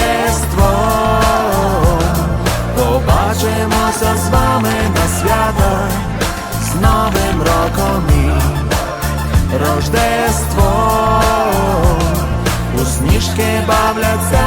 Рождество, побачимося з вами на свята з Новим роком і Рождество, усмішки бавляться.